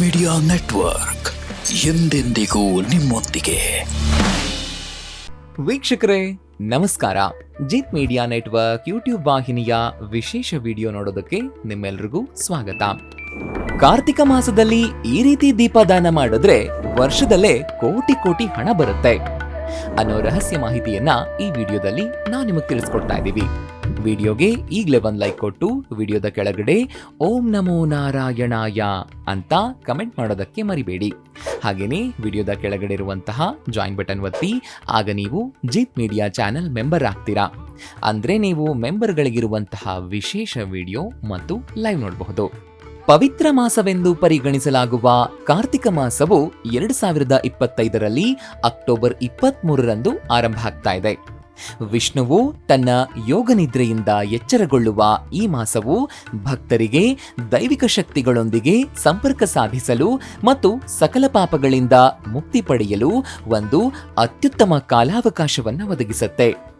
Media network ಎಂದೆಂದಿಗೂ ನಿಮ್ಮೊಂದಿಗೆ. ವೀಕ್ಷಕರೇ, ನಮಸ್ಕಾರ. ಜಿತ್ ಮೀಡಿಯಾ ನೆಟ್ವರ್ಕ್ ಯೂಟ್ಯೂಬ್ ವಾಹಿನಿಯ ವಿಶೇಷ ವಿಡಿಯೋ ನೋಡೋದಕ್ಕೆ ನಿಮ್ಮೆಲ್ರಿಗೂ ಸ್ವಾಗತ. ಕಾರ್ತಿಕ ಮಾಸದಲ್ಲಿ ಈ ರೀತಿ ದೀಪದಾನ ಮಾಡಿದ್ರೆ ವರ್ಷದಲ್ಲೇ ಕೋಟಿ ಕೋಟಿ ಹಣ ಬರುತ್ತೆ ಅನ್ನೋ ರಹಸ್ಯ ಮಾಹಿತಿಯನ್ನ ಈ ವಿಡಿಯೋದಲ್ಲಿ ನಾವು ನಿಮಗೆ ತಿಳಿಸ್ಕೊಡ್ತಾ ಇದ್ದೀವಿ. ವಿಡಿಯೋಗೆ ಈಗಲೇ ಒಂದು ಲೈಕ್ ಕೊಟ್ಟು ವಿಡಿಯೋದ ಕೆಳಗಡೆ ಓಂ ನಮೋ ನಾರಾಯಣಾಯ ಅಂತ ಕಮೆಂಟ್ ಮಾಡೋದಕ್ಕೆ ಮರಿಬೇಡಿ. ಹಾಗೆಯೇ ವಿಡಿಯೋದ ಕೆಳಗಡೆ ಇರುವಂತಹ ಜಾಯಿನ್ ಬಟನ್ ಒತ್ತಿ, ಆಗ ನೀವು ಜೀತ್ ಮೀಡಿಯಾ ಚಾನೆಲ್ ಮೆಂಬರ್ ಆಗ್ತೀರಾ. ಅಂದರೆ ನೀವು ಮೆಂಬರ್ಗಳಿಗಿರುವಂತಹ ವಿಶೇಷ ವಿಡಿಯೋ ಮತ್ತು ಲೈವ್ ನೋಡಬಹುದು. ಪವಿತ್ರ ಮಾಸವೆಂದು ಪರಿಗಣಿಸಲಾಗುವ ಕಾರ್ತಿಕ ಮಾಸವು ಎರಡು ಸಾವಿರದ ಇಪ್ಪತ್ತೈದರಲ್ಲಿ ಅಕ್ಟೋಬರ್ ಇಪ್ಪತ್ತ್ ಆರಂಭ ಆಗ್ತಾ ಇದೆ. ವಿಷ್ಣುವು ತನ್ನ ಯೋಗ ನಿದ್ರೆಯಿಂದ ಎಚ್ಚರಗೊಳ್ಳುವ ಈ ಮಾಸವು ಭಕ್ತರಿಗೆ ದೈವಿಕ ಶಕ್ತಿಗಳೊಂದಿಗೆ ಸಂಪರ್ಕ ಸಾಧಿಸಲು ಮತ್ತು ಸಕಲ ಪಾಪಗಳಿಂದ ಮುಕ್ತಿ ಪಡೆಯಲು ಒಂದು ಅತ್ಯುತ್ತಮ ಕಾಲಾವಕಾಶವನ್ನು ಒದಗಿಸುತ್ತೆ.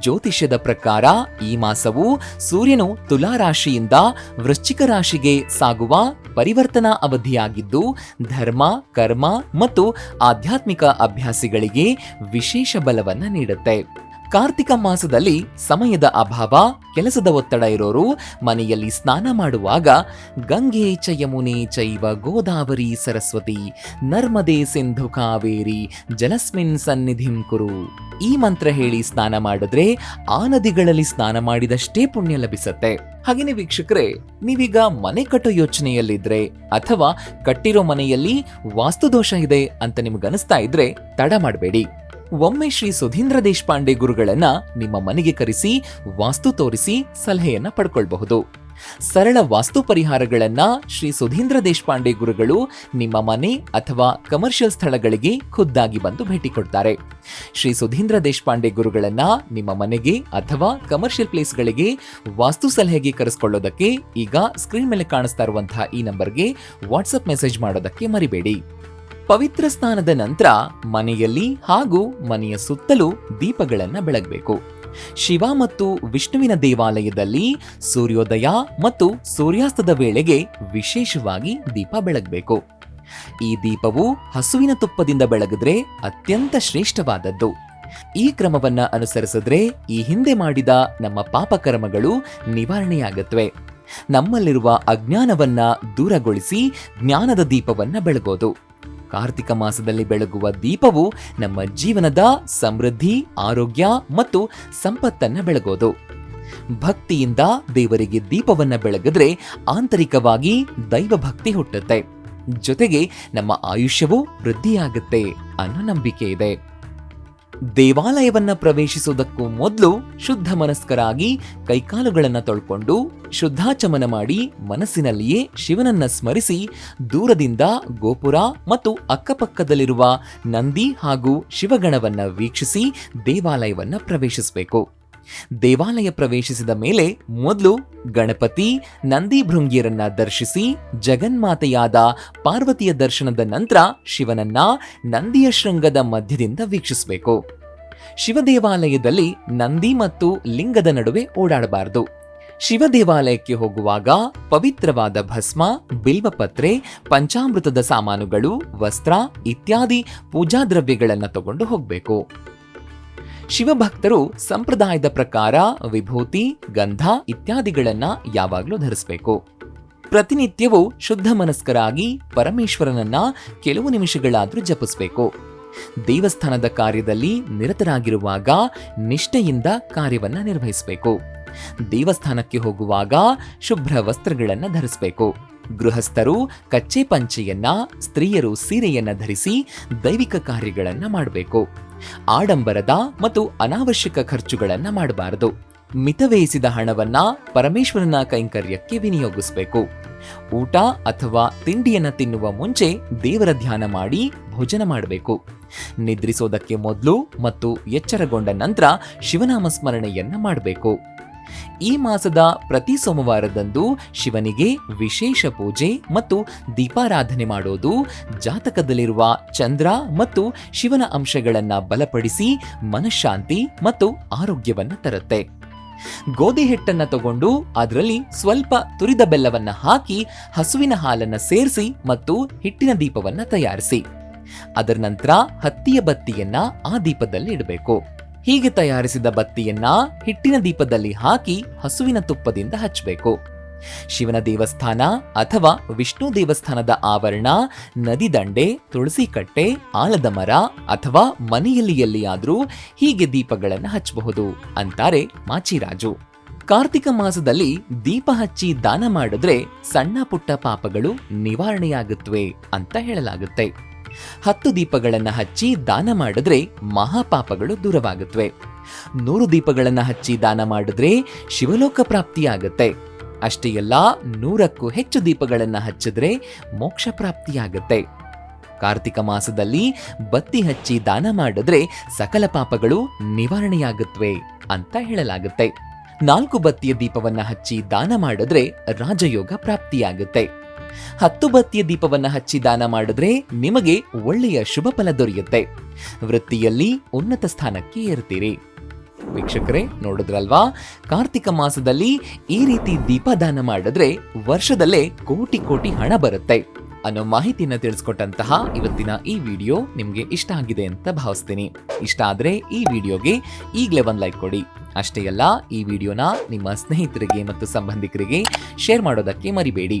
ಜ್ಯೋತಿಷ್ಯದ ಪ್ರಕಾರ ಈ ಮಾಸವು ಸೂರ್ಯನು ತುಲಾ ರಾಶಿಯಿಂದ ವೃಶ್ಚಿಕ ರಾಶಿಗೆ ಸಾಗುವ ಪರಿವರ್ತನಾ ಅವಧಿಯಾಗಿದ್ದು, ಧರ್ಮ, ಕರ್ಮ ಮತ್ತು ಆಧ್ಯಾತ್ಮಿಕ ಅಭ್ಯಾಸಿಗಳಿಗೆ ವಿಶೇಷ ಬಲವನ್ನು ನೀಡುತ್ತೆ. ಕಾರ್ತಿಕ ಮಾಸದಲ್ಲಿ ಸಮಯದ ಅಭಾವ, ಕೆಲಸದ ಒತ್ತಡ ಇರೋರು ಮನೆಯಲ್ಲಿ ಸ್ನಾನ ಮಾಡುವಾಗ ಗಂಗೆ ಚ ಯಮುನೆ ಚೈವ ಗೋದಾವರಿ ಸರಸ್ವತಿ, ನರ್ಮದೆ ಸಿಂಧು ಕಾವೇರಿ, ಜಲಸ್ಮಿನ್ ಸನ್ನಿಧಿಂ ಕುರು. ಈ ಮಂತ್ರ ಹೇಳಿ ಸ್ನಾನ ಮಾಡಿದ್ರೆ ಆ ನದಿಗಳಲ್ಲಿ ಸ್ನಾನ ಮಾಡಿದಷ್ಟೇ ಪುಣ್ಯ ಲಭಿಸತ್ತೆ. ಹಾಗೇನೆ ವೀಕ್ಷಕರೇ, ನೀವೀಗ ಮನೆ ಕಟ್ಟೋ ಯೋಚನೆಯಲ್ಲಿದ್ರೆ ಅಥವಾ ಕಟ್ಟಿರೋ ಮನೆಯಲ್ಲಿ ವಾಸ್ತುದೋಷ ಇದೆ ಅಂತ ನಿಮ್ಗನಿಸ್ತಾ ಇದ್ರೆ ತಡ ಮಾಡಬೇಡಿ. ಒಮ್ಮೆ ಶ್ರೀ ಸುಧೀಂದ್ರ ದೇಶಪಾಂಡೆ ಗುರುಗಳನ್ನ ನಿಮ್ಮ ಮನೆಗೆ ಕರೆಸಿ, ವಾಸ್ತು ತೋರಿಸಿ ಸಲಹೆಯನ್ನ ಪಡ್ಕೊಳ್ಬಹುದು. ಸರಳ ವಾಸ್ತು ಪರಿಹಾರಗಳನ್ನ ಶ್ರೀ ಸುಧೀಂದ್ರ ದೇಶಪಾಂಡೆ ಗುರುಗಳು ನಿಮ್ಮ ಮನೆ ಅಥವಾ ಕಮರ್ಷಿಯಲ್ ಸ್ಥಳಗಳಿಗೆ ಖುದ್ದಾಗಿ ಬಂದು ಭೇಟಿ ಕೊಡ್ತಾರೆ. ಶ್ರೀ ಸುಧೀಂದ್ರ ದೇಶಪಾಂಡೆ ಗುರುಗಳನ್ನ ನಿಮ್ಮ ಮನೆಗೆ ಅಥವಾ ಕಮರ್ಷಿಯಲ್ ಪ್ಲೇಸ್ಗಳಿಗೆ ವಾಸ್ತು ಸಲಹೆಗೆ ಕರೆಸ್ಕೊಳ್ಳೋದಕ್ಕೆ ಈಗ ಸ್ಕ್ರೀನ್ ಮೇಲೆ ಕಾಣಿಸ್ತಾ ಇರುವಂತಹ ಈ ನಂಬರ್ಗೆ ವಾಟ್ಸಪ್ ಮೆಸೇಜ್ ಮಾಡೋದಕ್ಕೆ ಮರಿಬೇಡಿ. ಪವಿತ್ರ ಸ್ನಾನದ ನಂತರ ಮನೆಯಲ್ಲಿ ಹಾಗೂ ಮನೆಯ ಸುತ್ತಲೂ ದೀಪಗಳನ್ನು ಬೆಳಗಬೇಕು. ಶಿವ ಮತ್ತು ವಿಷ್ಣುವಿನ ದೇವಾಲಯದಲ್ಲಿ ಸೂರ್ಯೋದಯ ಮತ್ತು ಸೂರ್ಯಾಸ್ತದ ವೇಳೆಗೆ ವಿಶೇಷವಾಗಿ ದೀಪ ಬೆಳಗಬೇಕು. ಈ ದೀಪವು ಹಸುವಿನ ತುಪ್ಪದಿಂದ ಬೆಳಗಿದ್ರೆ ಅತ್ಯಂತ ಶ್ರೇಷ್ಠವಾದದ್ದು. ಈ ಕ್ರಮವನ್ನ ಅನುಸರಿಸಿದ್ರೆ ಈ ಹಿಂದೆ ಮಾಡಿದ ನಮ್ಮ ಪಾಪಕರ್ಮಗಳು ನಿವಾರಣೆಯಾಗತ್ವೆ. ನಮ್ಮಲ್ಲಿರುವ ಅಜ್ಞಾನವನ್ನ ದೂರಗೊಳಿಸಿ ಜ್ಞಾನದ ದೀಪವನ್ನ ಬೆಳಗೋದು. ಕಾರ್ತಿಕ ಮಾಸದಲ್ಲಿ ಬೆಳಗುವ ದೀಪವು ನಮ್ಮ ಜೀವನದ ಸಮೃದ್ಧಿ, ಆರೋಗ್ಯ ಮತ್ತು ಸಂಪತ್ತನ್ನ ಬೆಳಗೋದು. ಭಕ್ತಿಯಿಂದ ದೇವರಿಗೆ ದೀಪವನ್ನ ಬೆಳಗಿದ್ರೆ ಆಂತರಿಕವಾಗಿ ದೈವ ಭಕ್ತಿ ಹುಟ್ಟುತ್ತೆ. ಜೊತೆಗೆ ನಮ್ಮ ಆಯುಷ್ಯವು ವೃದ್ಧಿಯಾಗುತ್ತೆ ಅನ್ನೋ ನಂಬಿಕೆ ಇದೆ. ದೇವಾಲಯವನ್ನ ಪ್ರವೇಶಿಸುವುದಕ್ಕೂ ಮೊದಲು ಶುದ್ಧ ಮನಸ್ಕರಾಗಿ ಕೈಕಾಲುಗಳನ್ನು ತೊಳ್ಕೊಂಡು ಶುದ್ಧಾಚಮನ ಮಾಡಿ ಮನಸ್ಸಿನಲ್ಲಿಯೇ ಶಿವನನ್ನ ಸ್ಮರಿಸಿ ದೂರದಿಂದ ಗೋಪುರ ಮತ್ತು ಅಕ್ಕಪಕ್ಕದಲ್ಲಿರುವ ನಂದಿ ಹಾಗೂ ಶಿವಗಣವನ್ನ ವೀಕ್ಷಿಸಿ ದೇವಾಲಯವನ್ನ ಪ್ರವೇಶಿಸಬೇಕು. ದೇವಾಲಯ ಪ್ರವೇಶಿಸಿದ ಮೇಲೆ ಮೊದಲು ಗಣಪತಿ, ನಂದಿ ಭೃಂಗಿಯರನ್ನ ದರ್ಶಿಸಿ ಜಗನ್ಮಾತೆಯಾದ ಪಾರ್ವತಿಯ ದರ್ಶನದ ನಂತರ ಶಿವನನ್ನ ನಂದಿಯ ಶೃಂಗದ ಮಧ್ಯದಿಂದ ವೀಕ್ಷಿಸಬೇಕು. ಶಿವ ದೇವಾಲಯದಲ್ಲಿ ನಂದಿ ಮತ್ತು ಲಿಂಗದ ನಡುವೆ ಓಡಾಡಬಾರದು. ಶಿವ ದೇವಾಲಯಕ್ಕೆ ಹೋಗುವಾಗ ಪವಿತ್ರವಾದ ಭಸ್ಮ, ಬಿಲ್ವಪತ್ರೆ, ಪಂಚಾಮೃತದ ಸಾಮಾನುಗಳು, ವಸ್ತ್ರ ಇತ್ಯಾದಿ ಪೂಜಾ ದ್ರವ್ಯಗಳನ್ನು ತಗೊಂಡು ಹೋಗಬೇಕು. ಶಿವಭಕ್ತರು ಸಂಪ್ರದಾಯದ ಪ್ರಕಾರ ವಿಭೂತಿ, ಗಂಧ ಇತ್ಯಾದಿಗಳನ್ನ ಯಾವಾಗಲೂ ಧರಿಸಬೇಕು. ಪ್ರತಿನಿತ್ಯವೂ ಶುದ್ಧ ಮನಸ್ಕರಾಗಿ ಪರಮೇಶ್ವರನನ್ನ ಕೆಲವು ನಿಮಿಷಗಳಾದರೂ ಜಪಿಸಬೇಕು. ದೇವಸ್ಥಾನದ ಕಾರ್ಯದಲ್ಲಿ ನಿರತರಾಗಿರುವಾಗ ನಿಷ್ಠೆಯಿಂದ ಕಾರ್ಯವನ್ನು ನಿರ್ವಹಿಸಬೇಕು. ದೇವಸ್ಥಾನಕ್ಕೆ ಹೋಗುವಾಗ ಶುಭ್ರ ವಸ್ತ್ರಗಳನ್ನು ಧರಿಸಬೇಕು. ಗೃಹಸ್ಥರು ಕಚ್ಚೆ ಪಂಚೆಯನ್ನ, ಸ್ತ್ರೀಯರು ಸೀರೆಯನ್ನ ಧರಿಸಿ ದೈವಿಕ ಕಾರ್ಯಗಳನ್ನ ಮಾಡಬೇಕು. ಆಡಂಬರದ ಮತ್ತು ಅನಾವಶ್ಯಕ ಖರ್ಚುಗಳನ್ನ ಮಾಡಬಾರದು. ಮಿತವೇಯಿಸಿದ ಹಣವನ್ನ ಪರಮೇಶ್ವರನ ಕೈಂಕರ್ಯಕ್ಕೆ ವಿನಿಯೋಗಿಸಬೇಕು. ಊಟ ಅಥವಾ ತಿಂಡಿಯನ್ನ ತಿನ್ನುವ ಮುಂಚೆ ದೇವರ ಧ್ಯಾನ ಮಾಡಿ ಭೋಜನ ಮಾಡಬೇಕು. ನಿದ್ರಿಸೋದಕ್ಕೆ ಮೊದಲು ಮತ್ತು ಎಚ್ಚರಗೊಂಡ ನಂತರ ಶಿವನಾಮ ಸ್ಮರಣೆಯನ್ನ ಮಾಡಬೇಕು. ಈ ಮಾಸದ ಪ್ರತಿ ಸೋಮವಾರದಂದು ಶಿವನಿಗೆ ವಿಶೇಷ ಪೂಜೆ ಮತ್ತು ದೀಪಾರಾಧನೆ ಮಾಡೋದು, ಜಾತಕದಲ್ಲಿರುವ ಚಂದ್ರ ಮತ್ತು ಶಿವನ ಅಂಶಗಳನ್ನ ಬಲಪಡಿಸಿ ಮನಃಶಾಂತಿ ಮತ್ತು ಆರೋಗ್ಯವನ್ನು ತರುತ್ತೆ. ಗೋಧಿ ಹಿಟ್ಟನ್ನು ತಗೊಂಡು ಅದರಲ್ಲಿ ಸ್ವಲ್ಪ ತುರಿದ ಬೆಲ್ಲವನ್ನ ಹಾಕಿ ಹಸುವಿನ ಹಾಲನ್ನು ಸೇರಿಸಿ ಮತ್ತು ಹಿಟ್ಟಿನ ದೀಪವನ್ನ ತಯಾರಿಸಿ. ಅದರ ನಂತರ ಹತ್ತಿಯ ಬತ್ತಿಯನ್ನ ಆ ದೀಪದಲ್ಲಿ ಇಡಬೇಕು. ಹೀಗೆ ತಯಾರಿಸಿದ ಬತ್ತಿಯನ್ನ ಹಿಟ್ಟಿನ ದೀಪದಲ್ಲಿ ಹಾಕಿ ಹಸುವಿನ ತುಪ್ಪದಿಂದ ಹಚ್ಚಬೇಕು ಶಿವನ ದೇವಸ್ಥಾನ ಅಥವಾ ವಿಷ್ಣು ದೇವಸ್ಥಾನದ ಆವರಣ, ನದಿ ದಂಡೆ, ತುಳಸಿ ಕಟ್ಟೆ, ಆಲದ ಮರ ಅಥವಾ ಮನೆಯಲ್ಲಿ ಎಲ್ಲಿಯಾದ್ರೂ ಹೀಗೆ ದೀಪಗಳನ್ನು ಹಚ್ಚಬಹುದು ಅಂತಾರೆ ಮಾಚಿರಾಜು. ಕಾರ್ತಿಕ ಮಾಸದಲ್ಲಿ ದೀಪ ಹಚ್ಚಿ ದಾನ ಮಾಡಿದ್ರೆ ಸಣ್ಣ ಪುಟ್ಟ ಪಾಪಗಳು ನಿವಾರಣೆಯಾಗುತ್ತವೆ ಅಂತ ಹೇಳಲಾಗುತ್ತೆ. ಹತ್ತು ದೀಪಗಳನ್ನು ಹಚ್ಚಿ ದಾನ ಮಾಡಿದ್ರೆ ಮಹಾಪಾಪಗಳು ದೂರವಾಗುತ್ತವೆ. ನೂರು ದೀಪಗಳನ್ನು ಹಚ್ಚಿ ದಾನ ಮಾಡಿದ್ರೆ ಶಿವಲೋಕ ಪ್ರಾಪ್ತಿಯಾಗುತ್ತೆ. ಅಷ್ಟೇ ಅಲ್ಲ, ನೂರಕ್ಕೂ ಹೆಚ್ಚು ದೀಪಗಳನ್ನು ಹಚ್ಚಿದ್ರೆ ಮೋಕ್ಷ ಪ್ರಾಪ್ತಿಯಾಗುತ್ತೆ. ಕಾರ್ತಿಕ ಮಾಸದಲ್ಲಿ ಬತ್ತಿ ಹಚ್ಚಿ ದಾನ ಮಾಡಿದ್ರೆ ಸಕಲ ಪಾಪಗಳು ನಿವಾರಣೆಯಾಗುತ್ತವೆ ಅಂತ ಹೇಳಲಾಗುತ್ತೆ. ನಾಲ್ಕು ಬತ್ತಿಯ ದೀಪವನ್ನ ಹಚ್ಚಿ ದಾನ ಮಾಡಿದ್ರೆ ರಾಜಯೋಗ ಪ್ರಾಪ್ತಿಯಾಗುತ್ತೆ. ಹತ್ತು ಬತ್ತಿಯ ದೀಪವನ್ನ ಹಚ್ಚಿ ದಾನ ಮಾಡಿದ್ರೆ ನಿಮಗೆ ಒಳ್ಳೆಯ ಶುಭ ಫಲ ದೊರೆಯುತ್ತೆ. ವೃತ್ತಿಯಲ್ಲಿ ಉನ್ನತ ಸ್ಥಾನಕ್ಕೆ ಏರ್ತೀರಿ ವೀಕ್ಷಕರೇ, ನೋಡಿದ್ರಲ್ವಾ? ಕಾರ್ತಿಕ ಮಾಸದಲ್ಲಿ ಈ ರೀತಿ ದೀಪದಾನ ಮಾಡಿದ್ರೆ ವರ್ಷದಲ್ಲೇ ಕೋಟಿ ಕೋಟಿ ಹಣ ಬರುತ್ತೆ. ಅನ್ನೋ ಮಾಹಿತಿನ ತಿಳಿಸ್ಕೊಟ್ಟಂತಹ ಇವತ್ತಿನ ಈ ವಿಡಿಯೋ ನಿಮಗೆ ಇಷ್ಟ ಆಗಿದೆ ಅಂತ ಭಾವಿಸ್ತೀನಿ. ಇಷ್ಟ ಆದ್ರೆ ಈ ವಿಡಿಯೋಗೆ ಈಗಲೇ ಒಂದು ಲೈಕ್ ಕೊಡಿ. ಅಷ್ಟೇ ಅಲ್ಲ, ಈ ವಿಡಿಯೋನ ನಿಮ್ಮ ಸ್ನೇಹಿತರಿಗೆ ಮತ್ತು ಸಂಬಂಧಿಕರಿಗೆ ಶೇರ್ ಮಾಡೋದಕ್ಕೆ ಮರಿಬೇಡಿ.